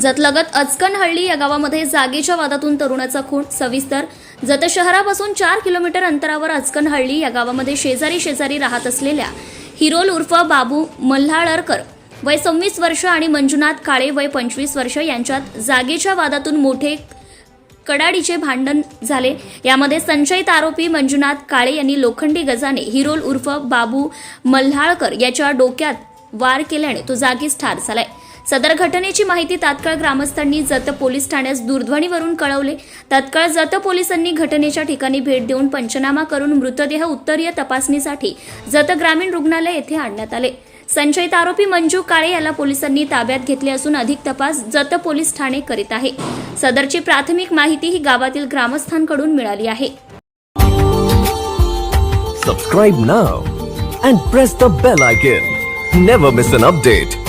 जतलगत अचकनहळ्ळी या गावामध्ये जागेच्या वादातून तरुणाचा खून सविस्तर. जत शहरापासून चार किलोमीटर अंतरावर अचकनहळ्ळी या गावामध्ये शेजारी शेजारी राहत असलेल्या हिरोल उर्फ बाबू मल्हाळकर वय सव्वीस वर्ष आणि मंजुनाथ काळे वय पंचवीस वर्ष यांच्यात जागेच्या वादातून मोठे कडाडीचे भांडण झाले. यामध्ये संशयित आरोपी मंजुनाथ काळे यांनी लोखंडी गजाने हिरोल उर्फ बाबू मल्हाळकर याच्या डोक्यात वार केल्याने तो जागीच ठार झालाय. सदर घटनेची माहिती तात्काळ ग्रामस्थांनी जत पोलीस ठाण्यास दूरध्वनीवरून कळवले. तात्काळ जत पोलिसांनी घटनेच्या ठिकाणी भेट देऊन पंचनामा करून मृतदेह उत्तरीय तपासणीसाठी जत ग्रामीण रुग्णालय येथे आणण्यात आले. संशयित आरोपी मंजू काळे याला पोलिसांनी ताब्यात घेतले असून अधिक तपास जत पोलीस ठाणे करीत आहे. सदरची प्राथमिक माहिती ही गावातील ग्रामस्थांकडून मिळाली आहे. Subscribe now and press the bell icon never miss an update